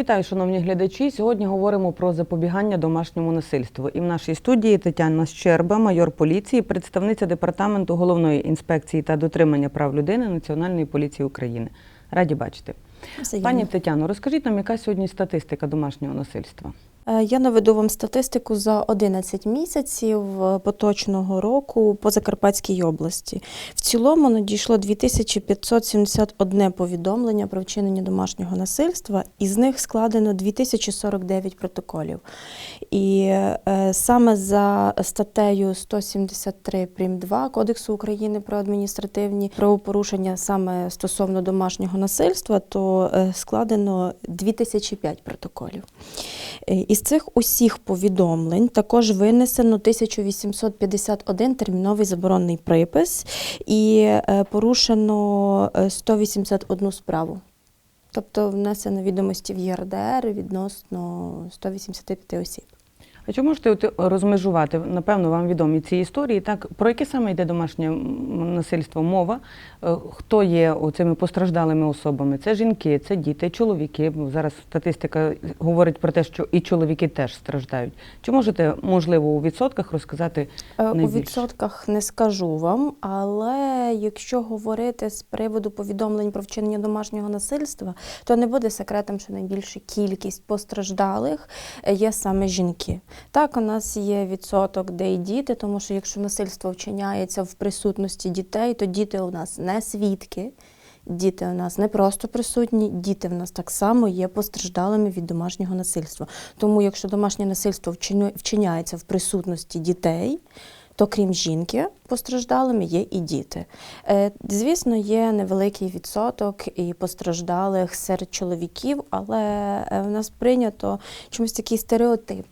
Вітаю, шановні глядачі. Сьогодні говоримо про запобігання домашньому насильству. І в нашій студії Тетяна Щерба, майор поліції, представниця департаменту головної інспекції та дотримання прав людини Національної поліції України. Раді бачити. Пані Тетяно, розкажіть нам, яка сьогодні статистика домашнього насильства? Е, Я наведу вам статистику за 11 місяців е, поточного року по Закарпатській області. В цілому надійшло 2571 повідомлення про вчинення домашнього насильства, із них складено 2049 протоколів. І е, саме за статтею 173 прим. 2 Кодексу України про адміністративні правопорушення саме стосовно домашнього насильства, то складено 2005 протоколів. Е, Із цих усіх повідомлень також винесено 1851 терміновий заборонний припис і е, порушено е, 181 справу. Тобто внесено відомості в ЄРДР відносно 185 осіб. А чи можете от розмежувати? Напевно, вам відомі ці історії. Так про яке саме йде домашнє насильство? Мова? Е, Хто є цими постраждалими особами? Це жінки, це діти, чоловіки. Зараз статистика говорить про те, що і чоловіки теж страждають. Чи можете, можливо, у відсотках розказати Е, У відсотках не скажу вам, але якщо говорити з приводу повідомлень про вчинення домашнього насильства, то не буде секретом, що найбільша кількість постраждалих е, є саме жінки. Так, у нас є відсоток, де і діти, тому що якщо насильство вчиняється в присутності дітей, то діти у нас не свідки. Діти у нас не просто присутні, діти в нас так само є постраждалими від домашнього насильства. Тому, якщо домашнє насильство вчиняється в присутності дітей, то крім жінки, постраждалими є і діти. Е, Звісно, є невеликий відсоток і постраждалих серед чоловіків, але е, в нас прийнято чомусь такий стереотип,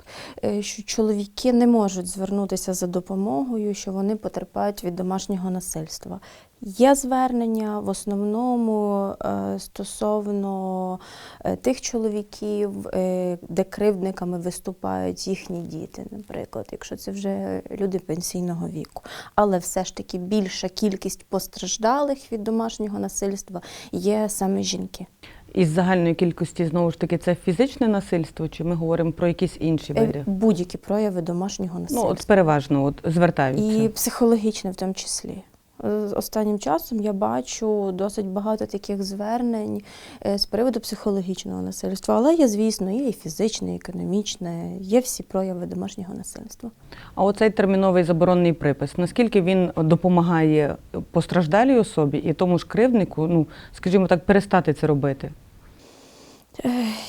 е, що чоловіки не можуть звернутися за допомогою, що вони потерпають від домашнього насильства. Є звернення в основному е, стосовно е, тих чоловіків, е, де кривдниками виступають їхні діти, наприклад, якщо це вже люди пенсійного віку. Але все ж таки більша кількість постраждалих від домашнього насильства є саме жінки. Із загальної кількості знову ж таки це фізичне насильство, чи ми говоримо про якісь інші види? Будь-які прояви домашнього насильства. Ну, от переважно от, звертаються. І психологічне в тому числі. Е, Останнім часом я бачу досить багато таких звернень е, з приводу психологічного насильства, але є, звісно, є і фізичне, і економічне, є всі прояви домашнього насильства. А оцей терміновий заборонний припис, наскільки він допомагає постраждалій особі і тому ж кривднику, ну скажімо так, перестати це робити?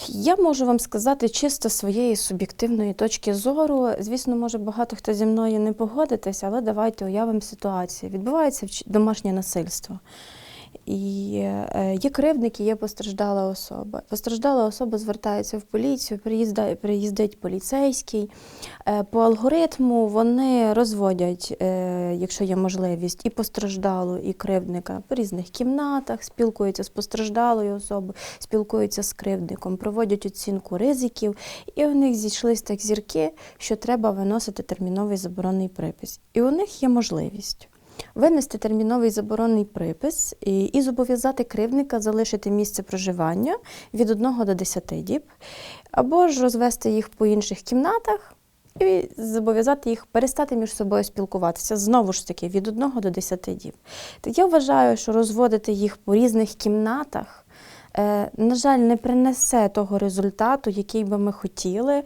Я можу вам сказати чисто своєї суб'єктивної точки зору. Звісно, може багато хто зі мною не погодитись, але давайте уявимо ситуацію. Відбувається домашнє насильство. І е, є кривдник і є постраждала особа. Постраждала особа звертається в поліцію, приїздить, приїздить поліцейський. Е, По алгоритму вони розводять, е, якщо є можливість, і постраждалу, і кривдника по різних кімнатах, спілкуються з постраждалою особою, спілкуються з кривдником, проводять оцінку ризиків, і у них зійшлись так зірки, що треба виносити терміновий заборонний припис. І у них є можливість. Винести терміновий заборонний припис і, і зобов'язати кривдника залишити місце проживання від 1 до 10 діб, або ж розвести їх по інших кімнатах і зобов'язати їх перестати між собою спілкуватися знову ж таки від 1 до 10 діб. Так я вважаю, що розводити їх по різних кімнатах. е, На жаль, не принесе того результату, який би ми хотіли.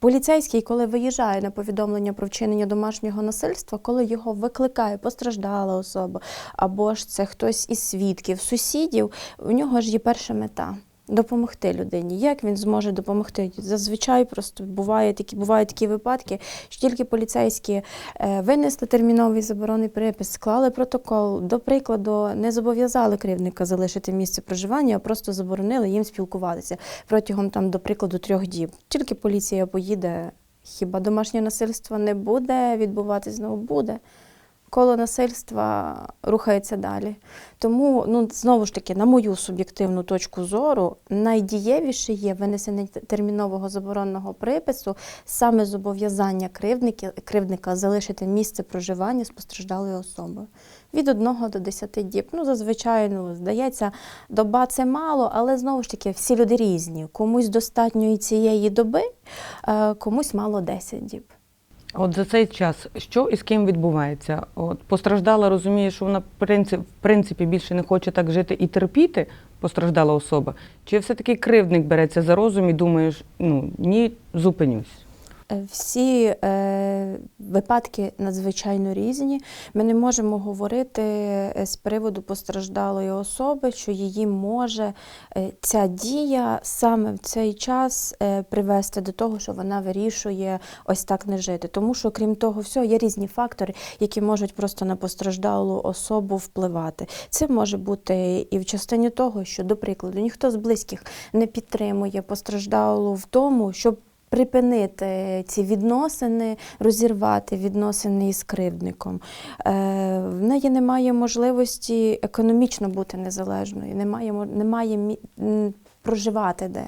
Поліцейський, коли виїжджає на повідомлення про вчинення домашнього насильства, коли його викликає постраждала особа, або ж це хтось із свідків, сусідів, у нього ж є перша мета. Допомогти людині. Як він зможе допомогти? Зазвичай просто буває такі, бувають такі випадки, що тільки поліцейські е, винесли терміновий заборонний припис, склали протокол, до прикладу, не зобов'язали кривдника залишити місце проживання, а просто заборонили їм спілкуватися протягом там, до прикладу, трьох діб. Тільки поліція поїде, хіба домашнє насильство не буде відбуватись, знову буде. Коло насильства рухається далі. Тому, ну знову ж таки, на мою суб'єктивну точку зору, найдієвіше є винесення термінового заборонного припису саме зобов'язання кривдника залишити місце проживання з постраждалою особою від 1 до 10 діб. Ну, зазвичай, ну, здається, доба це мало, але знову ж таки, всі люди різні. Комусь достатньо і цієї доби, е, комусь мало 10 діб. От за цей час що і з ким відбувається? От постраждала, розуміє, що вона в принципі, більше не хоче так жити і терпіти, постраждала особа. Чи все-таки кривдник береться за розум і думаєш, ну ні, зупинюсь. Всі е, випадки надзвичайно різні. Ми не можемо говорити е, з приводу постраждалої особи, що її може е, ця дія саме в цей час е, привести до того, що вона вирішує ось так не жити. Тому що, крім того всього, є різні фактори, які можуть просто на постраждалу особу впливати. Це може бути і в частині того, що, до прикладу, ніхто з близьких не підтримує постраждалу в тому, щоб припинити ці відносини, розірвати відносини із кривдником. Е, в неї немає можливості економічно бути незалежною, немає, немає проживати де.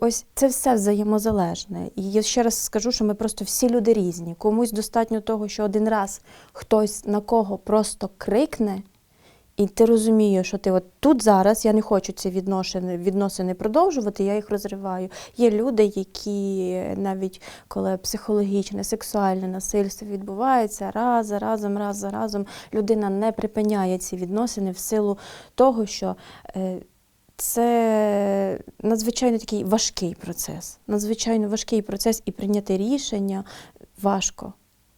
Ось це все взаємозалежне. І я ще раз скажу, що ми просто всі люди різні. Комусь достатньо того, що один раз хтось на кого просто крикне, і ти розумієш, що ти от тут зараз я не хочу ці відносини, відносини продовжувати, я їх розриваю. Є люди, які навіть коли психологічне, сексуальне насильство відбувається, раз за разом, раз за разом людина не припиняє ці відносини в силу того, що е, це надзвичайно такий важкий процес. Надзвичайно важкий процес і прийняти рішення важко.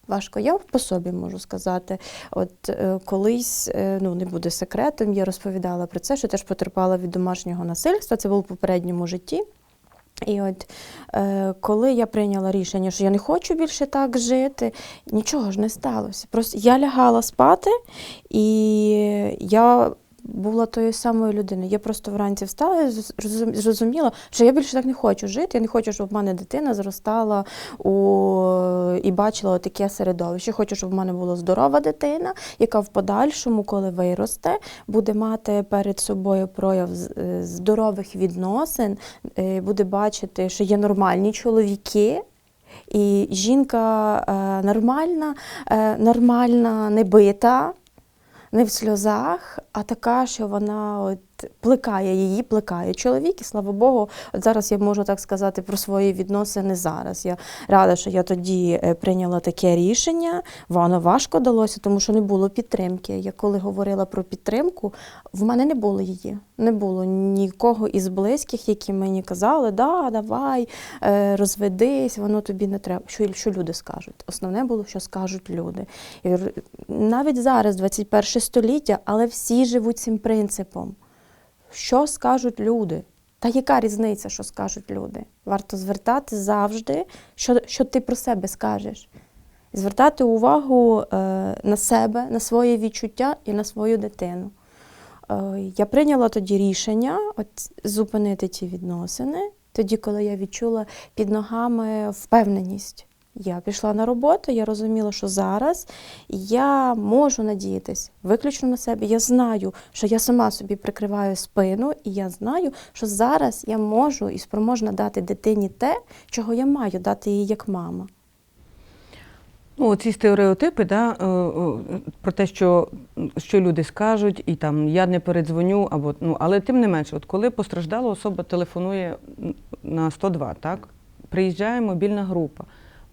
Важко. Я по собі можу сказати. От е, колись, е, ну не буде секретом, я розповідала про це, що теж потерпала від домашнього насильства. Це було в попередньому житті. І от е, коли я прийняла рішення, що я не хочу більше так жити, нічого ж не сталося. Просто я лягала спати, і я була тою самою людиною. Я просто вранці встала і зрозуміла, що я більше так не хочу жити. Я не хочу, щоб в мене дитина зростала у... і бачила таке середовище. Хочу, щоб в мене була здорова дитина, яка в подальшому, коли виросте, буде мати перед собою прояв е, здорових відносин, е, буде бачити, що є нормальні чоловіки. І жінка е, нормальна, е, нормальна, не бита, не в сльозах, а така, що вона от плекає її, плекає чоловік. І слава Богу, от зараз я можу так сказати про свої відносини зараз. Я рада, що я тоді е, прийняла таке рішення. Воно важко далося, тому що не було підтримки. Я коли говорила про підтримку, в мене не було її. Не було нікого із близьких, які мені казали, да, давай, е, розведись, воно тобі не треба. Що, що люди скажуть? Основне було, що скажуть люди. І навіть зараз, 21 століття, але всі живуть цим принципом. Що скажуть люди? Та яка різниця, що скажуть люди? Варто звертати завжди, що, що ти про себе скажеш. Звертати увагу е, на себе, на своє відчуття і на свою дитину. Е, я прийняла тоді рішення от, зупинити ті відносини, тоді, коли я відчула під ногами впевненість. Я пішла на роботу, я розуміла, що зараз я можу надіятись виключно на себе. Я знаю, що я сама собі прикриваю спину, і я знаю, що зараз я можу і спроможна дати дитині те, чого я маю дати їй як мама. Ну, ці стереотипи, да, е, е, про те, що, що люди скажуть, і там я не передзвоню, або ну, але тим не менше, от коли постраждала особа телефонує на 102, так, приїжджає мобільна група.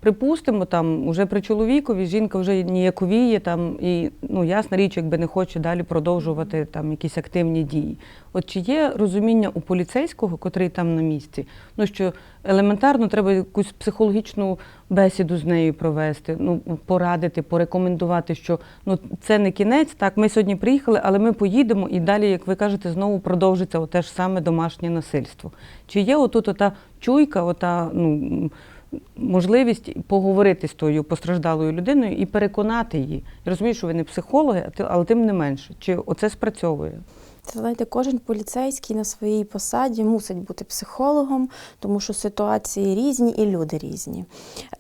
Припустимо, там уже при чоловікові жінка вже ніяковіє, там і ну ясна річ, якби не хоче далі продовжувати там якісь активні дії. От чи є розуміння у поліцейського, котрий там на місці, ну що елементарно треба якусь психологічну бесіду з нею провести, ну порадити, порекомендувати, що ну це не кінець. Так, ми сьогодні приїхали, але ми поїдемо і далі, як ви кажете, знову продовжиться оте ж саме домашнє насильство. Чи є отут ота чуйка, ота ну. Можливість поговорити з тою постраждалою людиною і переконати її. Я розумію, що ви не психологи, але тим не менше. Чи оце спрацьовує? Знаєте, кожен поліцейський на своїй посаді мусить бути психологом, тому що ситуації різні і люди різні.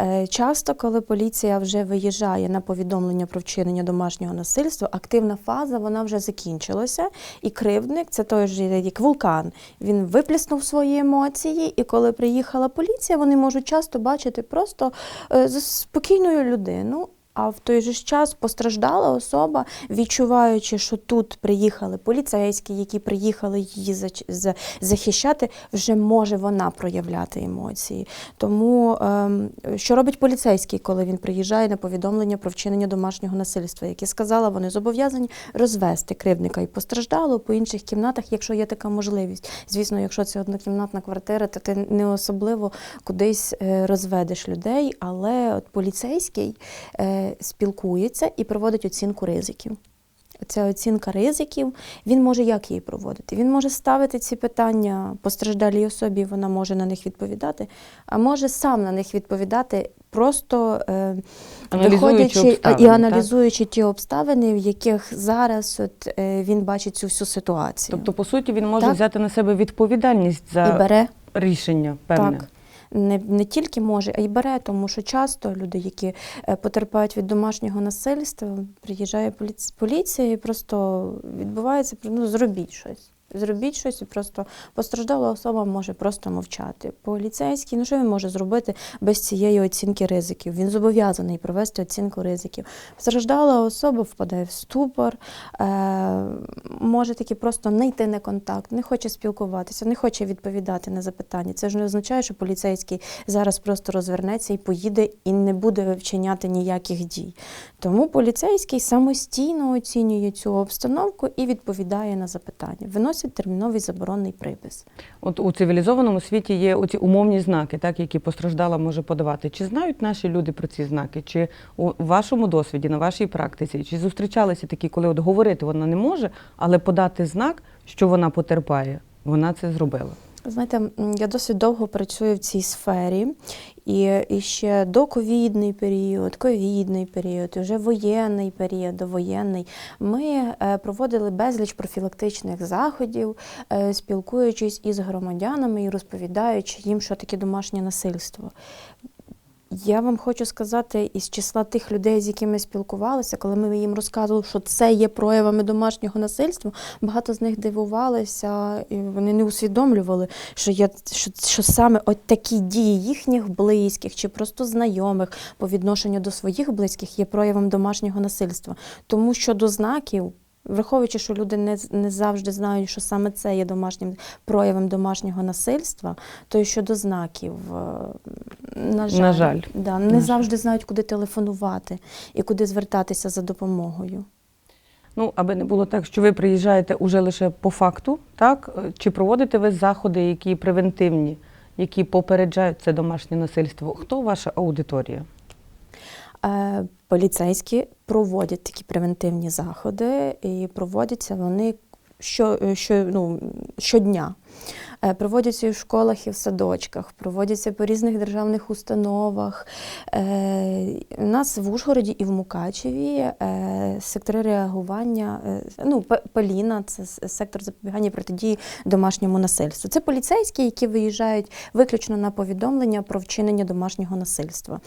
Е, Часто, коли поліція вже виїжджає на повідомлення про вчинення домашнього насильства, активна фаза вона вже закінчилася, і кривдник це той же як вулкан. Він виплеснув свої емоції, і коли приїхала поліція, вони можуть часто бачити просто е, спокійною людину. А в той же час постраждала особа, відчуваючи, що тут приїхали поліцейські, які приїхали її захищати, вже може вона проявляти емоції. Тому ем, що робить поліцейський, коли він приїжджає на повідомлення про вчинення домашнього насильства? Як я сказала, вони зобов'язані розвести кривдника і постраждало по інших кімнатах, якщо є така можливість. Звісно, якщо це однокімнатна квартира, то ти не особливо кудись е, розведеш людей, але от поліцейський е, спілкується і проводить оцінку ризиків. Ця оцінка ризиків, він може як її проводити? Він може ставити ці питання постраждалій особі, вона може на них відповідати, а може сам на них відповідати, просто е, виходячи і так? аналізуючи ті обставини, в яких зараз от, е, він бачить цю всю ситуацію. Тобто, по суті, він може Так. взяти на себе відповідальність за і бере рішення певне. Так. Не, не тільки може, а й бере, тому що часто люди, які е, потерпають від домашнього насильства, приїжджає поліція, і просто відбувається, ну зробіть щось. Зробіть щось і просто постраждала особа може просто мовчати. Поліцейський, ну що він може зробити без цієї оцінки ризиків? Він зобов'язаний провести оцінку ризиків. Постраждала особа впадає в ступор, е, може таки просто не йти на контакт, не хоче спілкуватися, не хоче відповідати на запитання. Це ж не означає, що поліцейський зараз просто розвернеться і поїде і не буде вчиняти ніяких дій. Тому поліцейський самостійно оцінює цю обстановку і відповідає на запитання. Виносить терміновий заборонний припис. От у цивілізованому світі є оці умовні знаки, так, які постраждала може подавати. Чи знають наші люди про ці знаки? Чи у вашому досвіді, на вашій практиці, чи зустрічалися такі, коли от говорити вона не може, але подати знак, що вона потерпає, вона це зробила? Знаєте, я досить довго працюю в цій сфері, і, і ще доковідний період, ковідний період, вже воєнний період, довоєнний. Ми е, проводили безліч профілактичних заходів, е, спілкуючись із громадянами і розповідаючи їм, що таке домашнє насильство. Я вам хочу сказати, із числа тих людей, з якими спілкувалися, коли ми їм розказували, що це є проявами домашнього насильства, багато з них дивувалися, і вони не усвідомлювали, що, я, що, що саме от такі дії їхніх близьких чи просто знайомих по відношенню до своїх близьких є проявом домашнього насильства. Тому що до знаків. Враховуючи, що люди не, не завжди знають, що саме це є домашнім проявом домашнього насильства, то і щодо знаків, е, на жаль, На жаль. Да, На не жаль. завжди знають, куди телефонувати і куди звертатися за допомогою. Ну, аби не було так, що ви приїжджаєте уже лише по факту, так? Е, Чи проводите ви заходи, які превентивні, які попереджають це домашнє насильство? Хто ваша аудиторія? Е, Поліцейські проводять такі превентивні заходи, і проводяться вони що, що, ну, щодня. Е, Проводяться і в школах, і в садочках, проводяться по різних державних установах. Е, У нас в Ужгороді і в Мукачеві е, сектори реагування, ну, Паліна, це сектор запобігання і протидії домашньому насильству. Це поліцейські, які виїжджають виключно на повідомлення про вчинення домашнього насильства.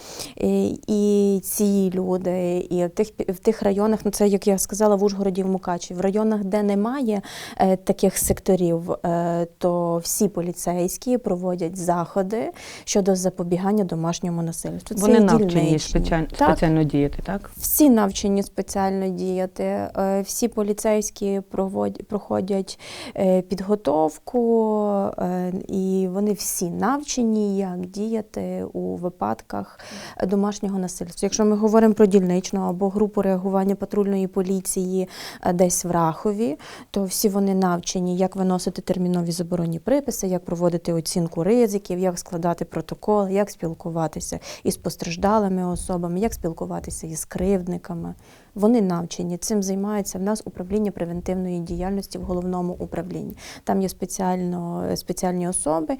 І, ці люди, і в тих, в тих районах, ну це як я сказала, в Ужгороді і в Мукачеві, в районах, де немає таких секторів, е, то всі поліцейські проводять заходи щодо запобігання домашньому насильству. Вони і навчені спеціально, Так, спеціально діяти, так? всі навчені спеціально діяти, е, всі поліцейські проводять, проходять е, підготовку, е, і вони всі навчені, як діяти у випадках домашнього насильства. Якщо ми говоримо про дільничну або групу реагування патрульної поліції десь в Рахові, то всі вони навчені, як виносити термінові заборонні приписи, як проводити оцінку ризиків, як складати протокол, як спілкуватися із постраждалими особами, як спілкуватися із кривдниками. Вони навчені. Цим займається в нас управління превентивної діяльності в головному управлінні. Там є спеціально, спеціальні особи,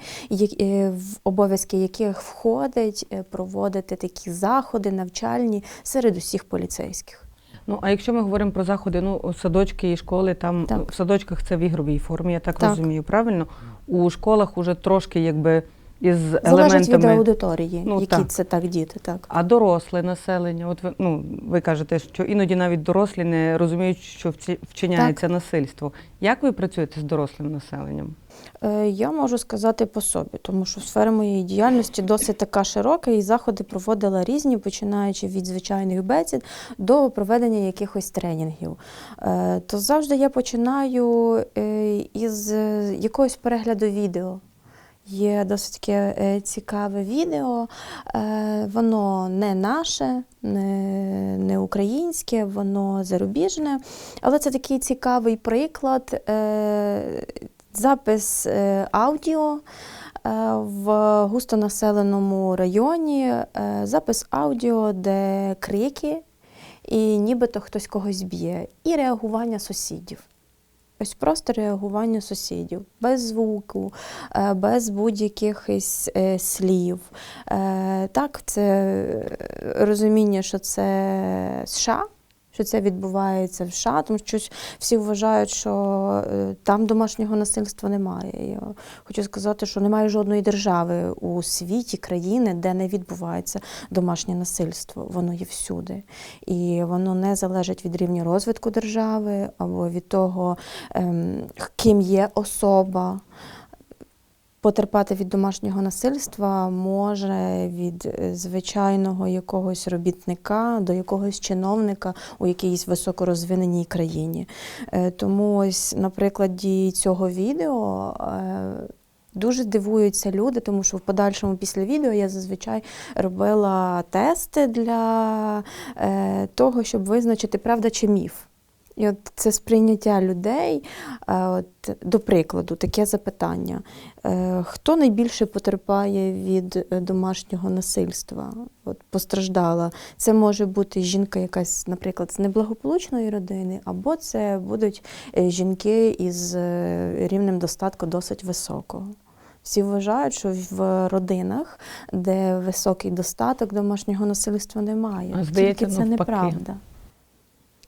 е, в обов'язки яких входить е, проводити такі заходи навчальні серед усіх поліцейських. Ну, а якщо ми говоримо про заходи, ну, садочки і школи, там Так. в садочках це в ігровій формі, я так, Так. розумію, правильно? У школах уже трошки якби із Залежить від аудиторії, Ну, які так. це так діти. Так. А доросле населення, от ви, ну, ви кажете, що іноді навіть дорослі не розуміють, що вчиняється насильство. Як ви працюєте з дорослим населенням? Е, Я можу сказати по собі, тому що сфера моєї діяльності досить така широка, і заходи проводила різні, починаючи від звичайних бесід до проведення якихось тренінгів. Е, То завжди я починаю е, із якогось перегляду відео. Є досить таке е, цікаве відео. Е, Воно не наше, не, українське, воно зарубіжне. Але це такий цікавий приклад. е, Запис аудіо в густонаселеному районі, запис аудіо, де крики, і нібито хтось когось б'є, і реагування сусідів. Ось просто реагування сусідів, без звуку, е, без будь-яких е, слів. Е, Так, це розуміння, що це США, що це відбувається в США, тому що всі вважають, що е, там домашнього насильства немає. Я хочу сказати, що немає жодної держави у світі, країни, де не відбувається домашнє насильство. Воно є всюди. І воно не залежить від рівня розвитку держави або від того, ем, ким є особа. Потерпати від домашнього насильства може від е, звичайного якогось робітника до якогось чиновника у якійсь високорозвиненій країні. Е, Тому ось на прикладі цього відео. е, Дуже дивуються люди, тому що в подальшому після відео я зазвичай робила тести для того, щоб визначити правда чи міф. І от це сприйняття людей, е, от, до прикладу, таке запитання. Е, Хто найбільше потерпає від е, домашнього насильства? От, постраждала. Це може бути жінка якась, наприклад, з неблагополучної родини, або це будуть жінки із рівнем достатку досить високого. Всі вважають, що в родинах, де високий достаток, домашнього насильства немає. А здається, Тільки це навпаки. неправда.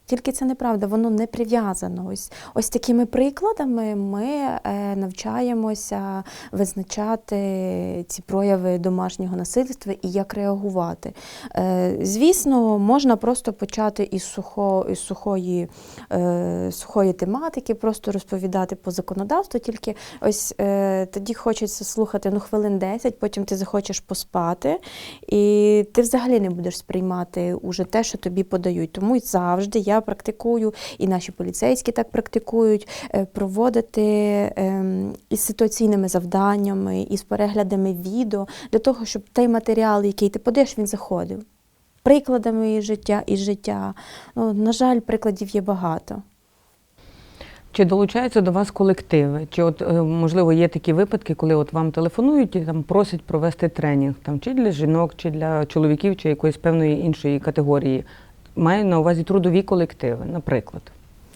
Тільки це неправда, воно не прив'язано. Ось, ось такими прикладами ми е, навчаємося визначати ці прояви домашнього насильства і як реагувати. Е, звісно, можна просто почати із, сухо, із сухої, е, сухої тематики, просто розповідати по законодавству, тільки ось тоді хочеться слухати ну, хвилин 10, потім ти захочеш поспати, і ти взагалі не будеш сприймати уже те, що тобі подають. Тому завжди я практикую, і наші поліцейські так практикують, е, проводити ем, із ситуаційними завданнями, із переглядами відео, для того, щоб той матеріал, який ти подаєш, він заходив. Прикладами життя із життя. Ну, на жаль, прикладів є багато. Чи долучаються до вас колективи? Чи от е, можливо є такі випадки, коли от вам телефонують і там просять провести тренінг там чи для жінок, чи для чоловіків, чи якоїсь певної іншої категорії? Маю на увазі трудові колективи, наприклад.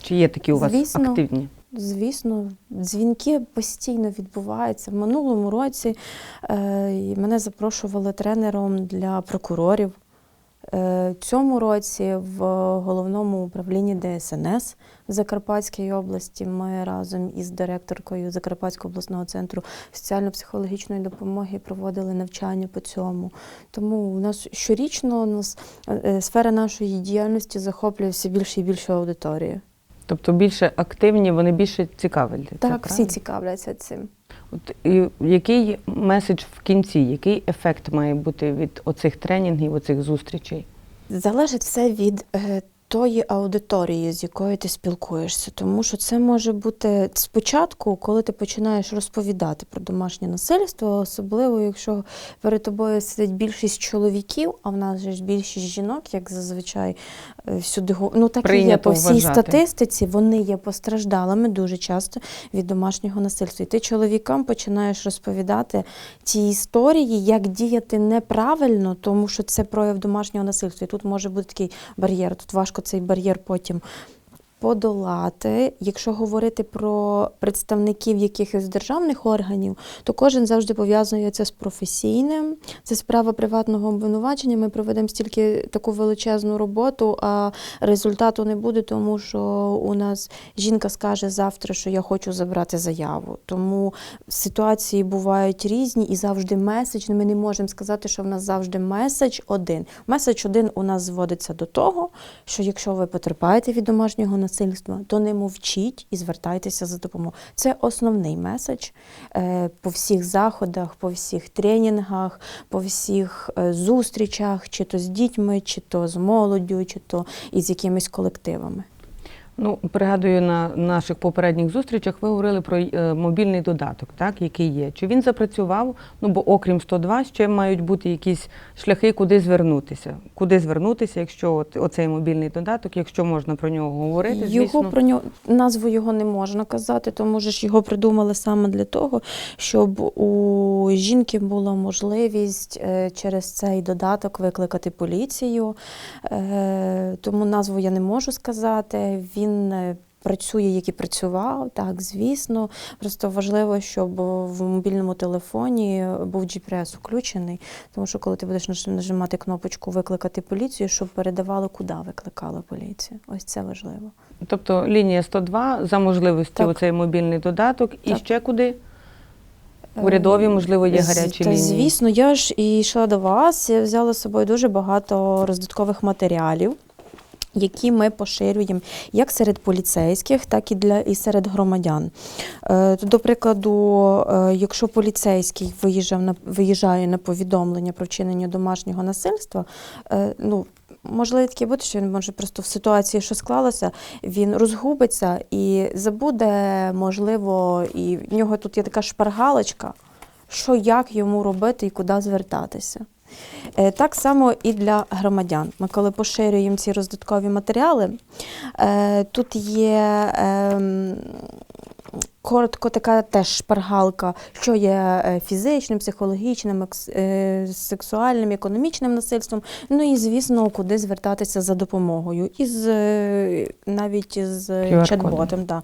Чи є такі у вас Звісно. активні? Звісно, дзвінки постійно відбуваються. В минулому році е, мене запрошували тренером для прокурорів. Е, цьому році в головному управлінні ДСНС в Закарпатській області ми разом із директоркою Закарпатського обласного центру соціально-психологічної допомоги проводили навчання по цьому. Тому у нас щорічно у нас е, е, сфера нашої діяльності захоплює все більше і більше аудиторії. Тобто більше активні, вони більше цікавляться. Так, всі цікавляться цим. От і який меседж в кінці, який ефект має бути від оцих тренінгів, оцих зустрічей? Залежить все від е, тої аудиторії, з якою ти спілкуєшся. Тому що це може бути спочатку, коли ти починаєш розповідати про домашнє насильство, особливо якщо перед тобою сидить більшість чоловіків, а в нас же ж більшість жінок, як зазвичай е, всюди ну так і є по всій вважати. статистиці, вони є постраждалими дуже часто від домашнього насильства. І ти чоловікам починаєш розповідати ті історії, як діяти неправильно, тому що це прояв домашнього насильства. І тут може бути такий бар'єр. Тут важко цей бар'єр потім подолати. Якщо говорити про представників якихось державних органів, то кожен завжди пов'язує це з професійним. Це справа приватного обвинувачення. Ми проведемо стільки таку величезну роботу, а результату не буде, тому що у нас жінка скаже завтра, що я хочу забрати заяву. Тому ситуації бувають різні і завжди меседж. Ми не можемо сказати, що в нас завжди меседж один. Меседж один у нас зводиться до того, що якщо ви потерпаєте від домашнього насильства, то не мовчіть і звертайтеся за допомогою. Це основний меседж е, по всіх заходах, по всіх тренінгах, по всіх е, зустрічах, чи то з дітьми, чи то з молоддю, чи то із якимись колективами. Ну, пригадую, на наших попередніх зустрічах ви говорили про е, мобільний додаток, так, який є. Чи він запрацював? Ну, бо окрім 102, ще мають бути якісь шляхи, куди звернутися. Куди звернутися, якщо от, оцей мобільний додаток, якщо можна про нього говорити, Його про нього назву його не можна казати, тому ж його придумали саме для того, щоб у жінки була можливість е, через цей додаток викликати поліцію. Е, Тому назву я не можу сказати. Він е, працює, як і працював, так, звісно. Просто важливо, щоб в мобільному телефоні був GPS включений, тому що коли ти будеш нажимати кнопочку Викликати поліцію, щоб передавали, куди викликала поліція. Ось це важливо. Тобто лінія 102 за можливості Так. оцей мобільний додаток. І ще куди? Урядові, можливо, є гарячі та, лінії. Звісно, я ж і йшла до вас, я взяла з собою дуже багато роздаткових матеріалів. Які ми поширюємо як серед поліцейських, так і для і серед громадян. Е, До прикладу, е, якщо поліцейський виїжджав на виїжджає на повідомлення про вчинення домашнього насильства, е, ну можливо таке бути, що він може просто в ситуації, що склалося, він розгубиться і забуде, можливо, і в нього тут є така шпаргалочка, що як йому робити і куди звертатися. Е, Так само і для громадян. Ми коли поширюємо ці роздаткові матеріали, е, тут є ем, коротко така теж шпаргалка, що є е, фізичним, психологічним, е, сексуальним, економічним насильством. Ну і звісно, куди звертатися за допомогою. Із е, навіть з чат-ботом. Да.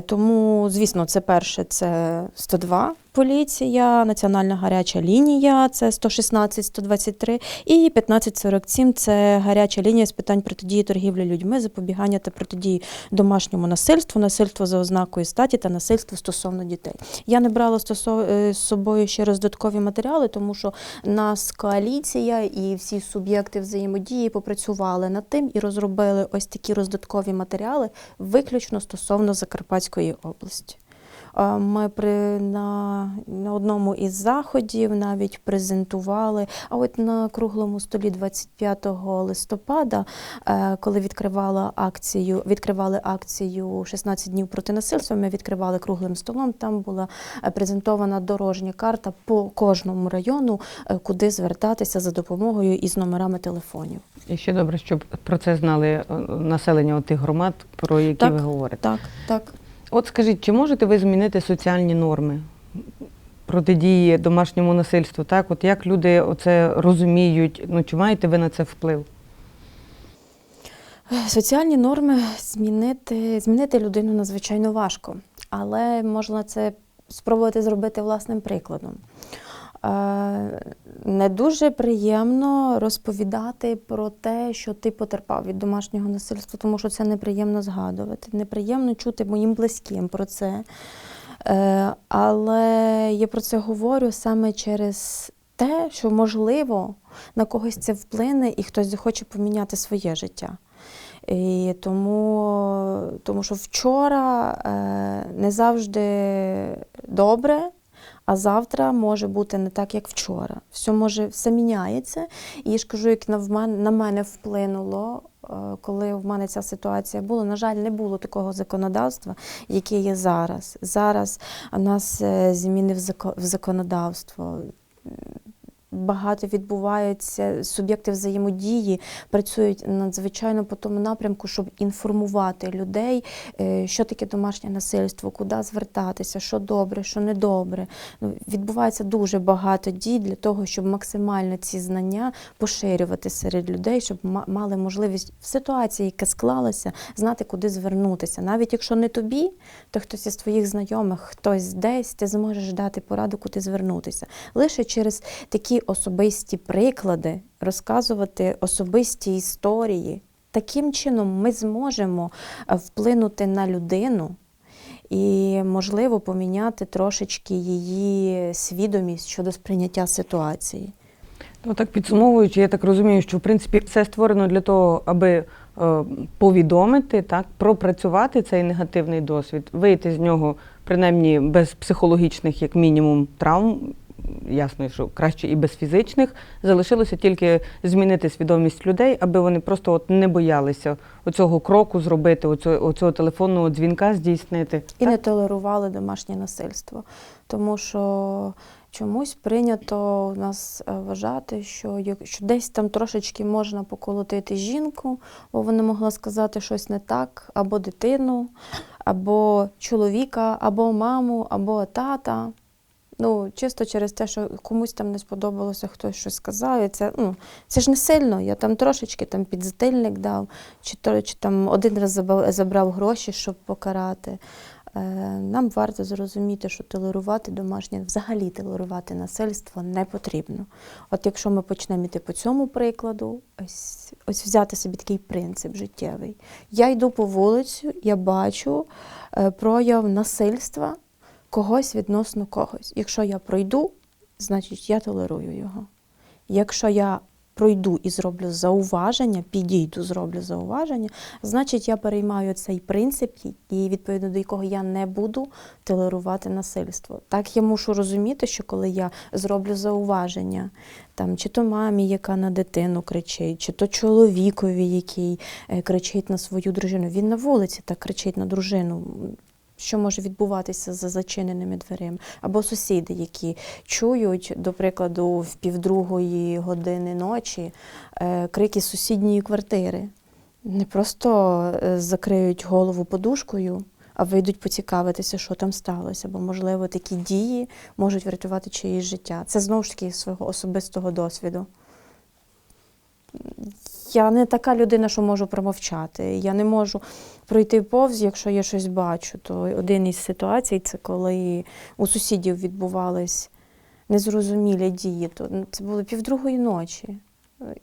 Тому, звісно, це перше це 102 поліція, національна гаряча лінія, це 116 123 і 1547 це гаряча лінія з питань протидії торгівлі людьми, запобігання та протидії домашньому насильству, насильству за ознакою статі та насильству стосовно дітей. Я не брала е, з собою ще роздаткові матеріали, тому що нас коаліція і всі суб'єкти взаємодії попрацювали над тим і розробили ось такі роздаткові матеріали виключно стосовно Закарпатської області. Е, Ми при, на, на одному із заходів навіть презентували. А от на круглому столі 25 листопада, е, коли відкривала акцію, відкривали акцію 16 днів проти насильства, ми відкривали круглим столом. Там була е, презентована дорожня карта по кожному району, куди звертатися за допомогою із номерами телефонів. І ще добре, щоб про це знали населення тих громад, про які Так. ви говорите. Так, так. От скажіть, чи можете ви змінити соціальні норми протидії домашньому насильству? Так, от як люди це розуміють? Ну чи маєте ви на це вплив? Соціальні норми змінити, змінити людину надзвичайно важко, але можна це спробувати зробити власним прикладом. Е, Не дуже приємно розповідати про те, що ти потерпав від домашнього насильства, тому що це неприємно згадувати. Неприємно чути моїм близьким про це. Е, Але я про це говорю саме через те, що можливо на когось це вплине і хтось захоче поміняти своє життя. І тому, тому що вчора е, не завжди добре, а завтра може бути не так, як вчора. Все може все міняється. І я ж кажу, як на, мене, вплинуло, е, коли в мене ця ситуація була. На жаль, не було такого законодавства, яке є зараз. Зараз нас е, зміни в законодавство багато відбувається суб'єкти взаємодії, працюють надзвичайно по тому напрямку, щоб інформувати людей, е, що таке домашнє насильство, куди звертатися, що добре, що недобре. Ну, відбувається дуже багато дій для того, щоб максимально ці знання поширювати серед людей, щоб ма- мали можливість в ситуації, яка склалася, знати, куди звернутися. Навіть якщо не тобі, то хтось із твоїх знайомих, хтось десь, ти зможеш дати пораду, куди звернутися. Лише через такі особисті приклади розказувати особисті історії. Таким чином ми зможемо е, вплинути на людину і, можливо, поміняти трошечки її свідомість щодо сприйняття ситуації. Ну так підсумовуючи, я так розумію, що в принципі все створено для того, аби е, повідомити, так, пропрацювати цей негативний досвід, вийти з нього принаймні без психологічних, як мінімум, травм. Ясно, що краще і без фізичних. Залишилося тільки змінити свідомість людей, аби вони просто от не боялися оцього кроку зробити, оцього, оцього телефонного дзвінка здійснити. І Так? не толерували домашнє насильство. Тому що чомусь прийнято у нас е, вважати, що якщо десь там трошечки можна поколотити жінку, бо вона могла сказати щось не так, або дитину, або чоловіка, або маму, або тата. Ну, чисто через те, що комусь там не сподобалося, хтось щось сказав. І це, ну, це ж не сильно. Я там трошечки там підзатильник дав, чи, то, чи там один раз забав- забрав гроші, щоб покарати. Е, Нам варто зрозуміти, що толерувати домашнє, взагалі толерувати насильство не потрібно. От якщо ми почнемо йти по цьому прикладу, ось, ось взяти собі такий принцип життєвий. Я йду по вулицю, я бачу е, прояв насильства когось відносно когось. Якщо я пройду, значить я толерую його. Якщо я пройду і зроблю зауваження, підійду, зроблю зауваження, значить я переймаю цей принцип, і відповідно до якого я не буду толерувати насильство. Так я мушу розуміти, що коли я зроблю зауваження, там, чи то мамі, яка на дитину кричить, чи то чоловікові, який е, кричить на свою дружину, він на вулиці так кричить на дружину. Що може відбуватися за зачиненими дверима, або сусіди, які чують, до прикладу, в півдругої години ночі е, крики сусідньої квартири. Не просто е, закриють голову подушкою, а вийдуть поцікавитися, що там сталося, бо, можливо, такі дії можуть врятувати чиїсь життя. Це знову ж таки свого особистого досвіду. Я не така людина, що можу промовчати. Я не можу пройти повз, якщо я щось бачу. То один із ситуацій це коли у сусідів відбувались незрозумілі дії. То ну, це було півдругої ночі.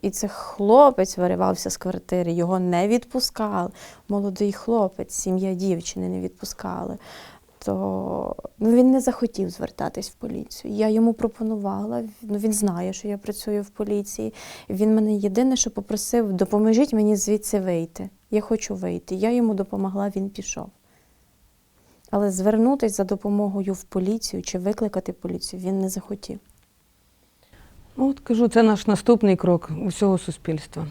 І це хлопець виривався з квартири, його не відпускали. Молодий хлопець, сім'я дівчини не відпускали. То ну, він не захотів звертатись в поліцію. Я йому пропонувала. Ну, він знає, що я працюю в поліції. Він мене єдине, що попросив, допоможіть мені звідси вийти. Я хочу вийти. Я йому допомогла, він пішов. Але звернутися за допомогою в поліцію чи викликати поліцію він не захотів. Ну, от кажу, це наш наступний крок усього суспільства.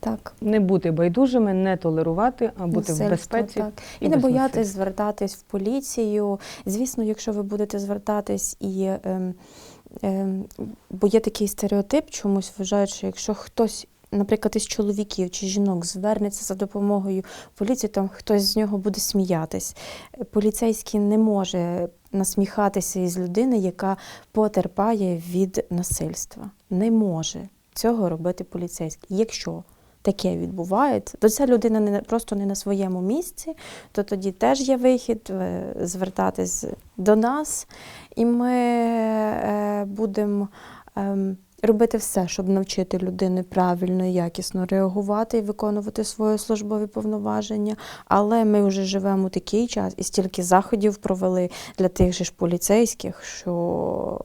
Так. Не бути байдужими, не толерувати, а бути в безпеці. Так. І, і не без боятись насильства. звертатись в поліцію. Звісно, якщо ви будете звертатись і. Ем, ем, бо є такий стереотип, чомусь вважають, що якщо хтось, наприклад, із чоловіків чи жінок звернеться за допомогою поліції, там хтось з нього буде сміятись. Поліцейський не може насміхатися із людини, яка потерпає від насильства. Не може цього робити поліцейський. Якщо таке відбувається, то ця людина не просто не на своєму місці, то тоді теж є вихід е, звертатись до нас, і ми е, будемо ем, робити все, щоб навчити людини правильно і якісно реагувати і виконувати свої службові повноваження. Але ми вже живемо такий час і стільки заходів провели для тих же ж поліцейських, що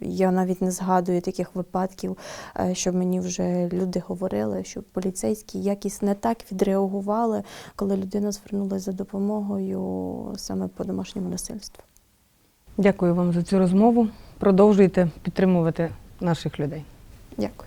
я навіть не згадую таких випадків, е, що мені вже люди говорили, що поліцейські якісь не так відреагували, коли людина звернулася за допомогою саме по домашньому насильству. Дякую вам за цю розмову. Продовжуйте підтримувати наших людей. Дякую.